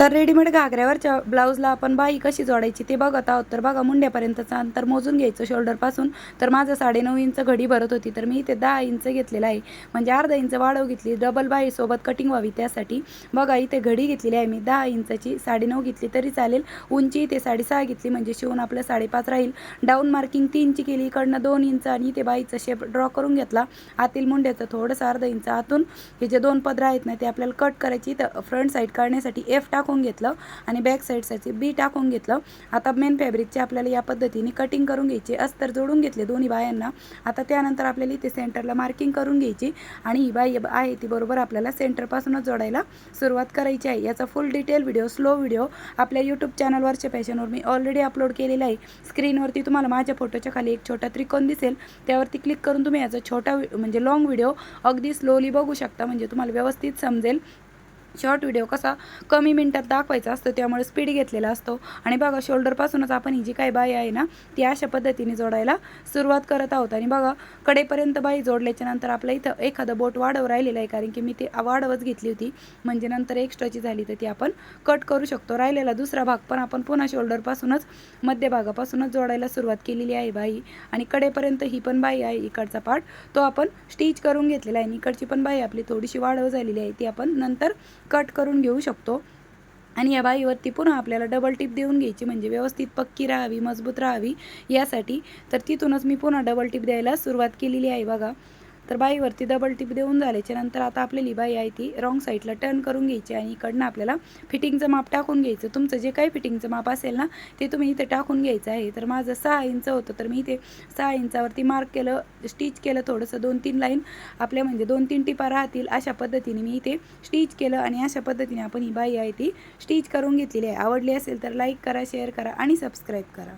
तर रेडीमेड घागऱ्यावरच्या ब्लाऊजला आपण बाई कशी जोडायची ते बघत आहोत तर बघा मुंड्यापर्यंतचं अंतर मोजून घ्यायचं शोल्डरपासून. तर माझं साडेनऊ इंच घडी भरत होती तर मी इथे दहा इंच घेतलेलं आहे. म्हणजे अर्धा इंच वाढव घेतली डबल बाईसोबत कटिंग व्हावी त्यासाठी. बघा इथे घडी घेतलेली आहे मी दहा इंचाची साडेनऊ घेतली तरी चालेल. उंची इथे साडेसहा घेतली म्हणजे शिवून आपलं साडेपाच राहील. डाऊन मार्किंग तीनची केली इकडनं दोन इंच आणि इथे बाईचा शेप ड्रॉ करून घेतला. आतील मुंड्याचं थोडंसं अर्धा इंच आतून. हे जे दोन पदरं आहेत ना ते आपल्याला कट करायची तर फ्रंट साईड काढण्यासाठी एफ टाकून घेतलं आणि बॅक साईडसाठी बी टाकून घेतलं. आता मेन फॅब्रिकची आपल्याला या पद्धतीने कटिंग करून घ्यायची अस्तर जोडून घेतले दोन्ही बायांना. आता त्यानंतर आपल्याला इथे सेंटरला मार्किंग करून घ्यायची. आणि ही बाई आहे ती बरोबर आपल्याला सेंटरपासूनच जोडायला सुरुवात करायची आहे. याचा full detail video slow video आपल्या यूट्यूब चॅनलवरच्या पॅशनवर मी ऑलरेडी अपलोड केलेला आहे. स्क्रीनवरती तुम्हाला माझ्या फोटोच्या खाली एक छोटा त्रिकोण दिसेल. त्यावरती क्लिक करून तुम्ही याचा छोटा म्हणजे लॉंग व्हिडिओ अगदी स्लोली बघू शकता. म्हणजे तुम्हाला व्यवस्थित समजेल. शॉर्ट व्हिडिओ कसा कमी मिनटात दाखवायचा असतो त्यामुळे स्पीड घेतलेला असतो. आणि बघा शोल्डरपासूनच आपण ही जी काही बाई आहे ना ती अशा पद्धतीने जोडायला सुरुवात करत आहोत. आणि बघा कडेपर्यंत बाई जोडल्याच्या नंतर आपल्या इथं एखादं बोट वाढव राहिलेलं आहे कारण की मी ती वाढवच घेतली होती. म्हणजे नंतर एक्स्ट्राची झाली तर ती आपण कट करू शकतो. राहिलेला दुसरा भाग पण आपण पुन्हा शोल्डरपासूनच मध्यभागापासूनच जोडायला सुरुवात केलेली आहे बाई. आणि कडेपर्यंत ही पण बाई आहे इकडचा पार्ट तो आपण स्टिच करून घेतलेला आहे आणि इकडची पण बाई आपली थोडीशी वाढव झालेली आहे. ती आपण नंतर कट करून घेऊ शकतो. आणि या बाईवरती पुन्हा आपल्याला डबल टिप देऊन घ्यायची म्हणजे व्यवस्थित पक्की राहावी मजबूत राहावी यासाठी. तर तिथूनच मी पुन्हा डबल टिप द्यायला सुरुवात केलेली आहे बघा. तर बाईवरती डबल टिप देऊन झाल्याच्यानंतर आता आपल्याली बाई आहे ती रॉंग साईडला टर्न करून घ्यायची आणि इकडनं आपल्याला फिटिंगचं माप टाकून घ्यायचं. तुमचं जे काही फिटिंगचं माप असेल ना ते तुम्ही इथे टाकून घ्यायचं आहे. तर माझं सहा इंच होतं तर मी इथे सहा इंचावरती मार्क केलं स्टिच केलं थोडंसं दोन तीन लाईन आपल्या म्हणजे दोन तीन टिपा राहतील अशा पद्धतीने मी इथे स्टिच केलं आणि अशा पद्धतीने आपण ही बाई आहे ती स्टिच करून घेतलेली आहे. आवडली असेल तर लाईक करा शेअर करा आणि सबस्क्राईब करा.